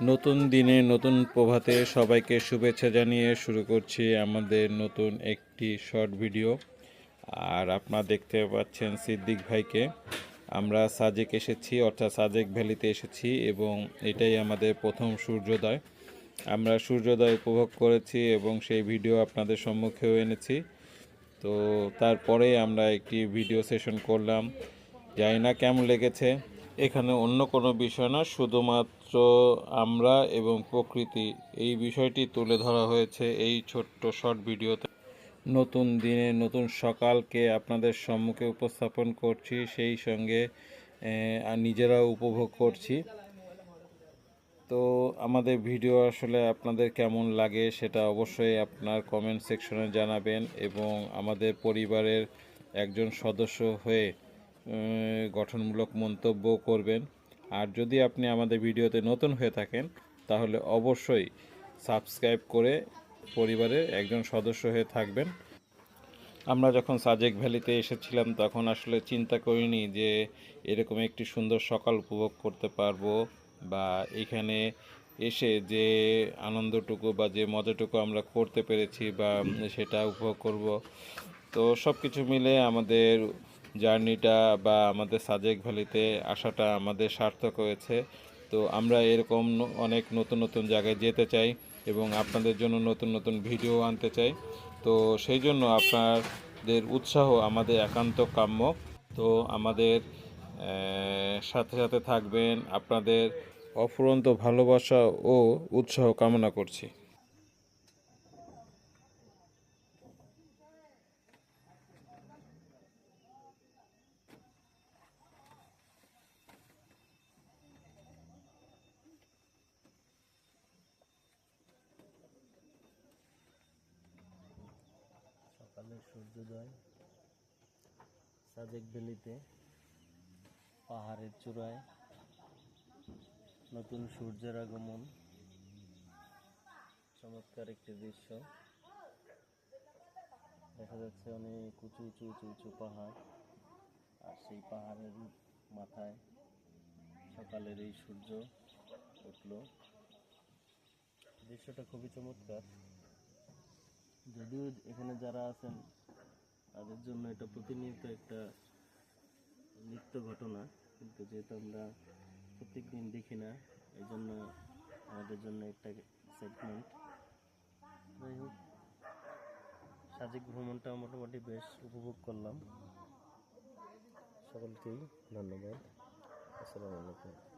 নতুন দিনে নতুন প্রভাতে সবাইকে শুভেচ্ছা জানিয়ে শুরু করছি আমাদের নতুন একটি শর্ট ভিডিও। আর আপনারা দেখতে পাচ্ছেন সিদ্দিক ভাইকে। আমরা সাজেক এসেছি, অর্থাৎ সাজেক ভ্যালিতে এসেছি এবং এটাই আমাদের প্রথম সূর্যোদয়। আমরা সূর্যোদয় উপভোগ করেছি এবং সেই ভিডিও আপনাদের সম্মুখেও এনেছি। তো তারপরে আমরা একটি ভিডিও সেশন করলাম। জানি না কেমন লেগেছে। এখানে অন্য কোনো বিষয় না, শুধুমাত্র আমরা এবং প্রকৃতি। এই বিষয়টি তুলে ধরা হয়েছে এই ছোট্ট শর্ট ভিডিওতে। নতুন দিনে, নতুন সকালকে আপনাদের সম্মুখে উপস্থাপন করছি, সেই সঙ্গে নিজেরাও উপভোগ করছি। তো আমাদের ভিডিও আসলে আপনাদের কেমন লাগে সেটা অবশ্যই আপনার কমেন্ট সেকশনে জানাবেন এবং আমাদের পরিবারের একজন সদস্য হয়ে গঠনমূলক মন্তব্য করবেন। আর যদি আপনি আমাদের ভিডিওতে নতুন হয়ে থাকেন, তাহলে অবশ্যই সাবস্ক্রাইব করে পরিবারের একজন সদস্য হয়ে থাকবেন। আমরা যখন সাজেক ভ্যালিতে এসেছিলাম, তখন আসলে চিন্তা করিনি যে এরকম একটি সুন্দর সকাল উপভোগ করতে পারব বা এখানে এসে যে আনন্দটুকু বা যে মজাটুকু আমরা করতে পেরেছি বা সেটা উপভোগ করব। তো সব কিছু মিলে আমাদের জার্নিটা বা আমাদের সাজেক ভ্যালিতে আসাটা আমাদের সার্থক হয়েছে। তো আমরা এরকম অনেক নতুন নতুন জায়গায় যেতে চাই এবং আপনাদের জন্য নতুন নতুন ভিডিও আনতে চাই। তো সেই জন্য আপনাদের উৎসাহ আমাদের একান্ত কাম্য। তো আমাদের সাথে সাথে থাকবেন আপনাদের অফুরন্ত ভালোবাসা ও উৎসাহ কামনা করছি। সূর্যোদয়, সাজেক ভ্যালিতে, পাহাড়ের চূড়ায়, নতুন সূর্যের আগমন, চমৎকার একটি দৃশ্য। দেখা যাচ্ছে অনেক উঁচু উঁচু উঁচু উঁচু পাহাড়, আর সেই পাহাড়ের মাথায় সকালের এই সূর্য উঠল। দৃশ্যটা খুবই চমৎকার। যদিও এখানে যারা আছেন, তাদের জন্য এটা প্রতিনিয়ত একটা নিত্য ঘটনা। কিন্তু যেহেতু আমরা প্রত্যেক দিন দেখি না এই জন্য আমাদের জন্য একটা এক্সাইটমেন্ট যাই হোক, সাজেক ভ্রমণটা মোটামুটি বেশ উপভোগ করলাম। সকলকেই ধন্যবাদ। আসসালামু আলাইকুম।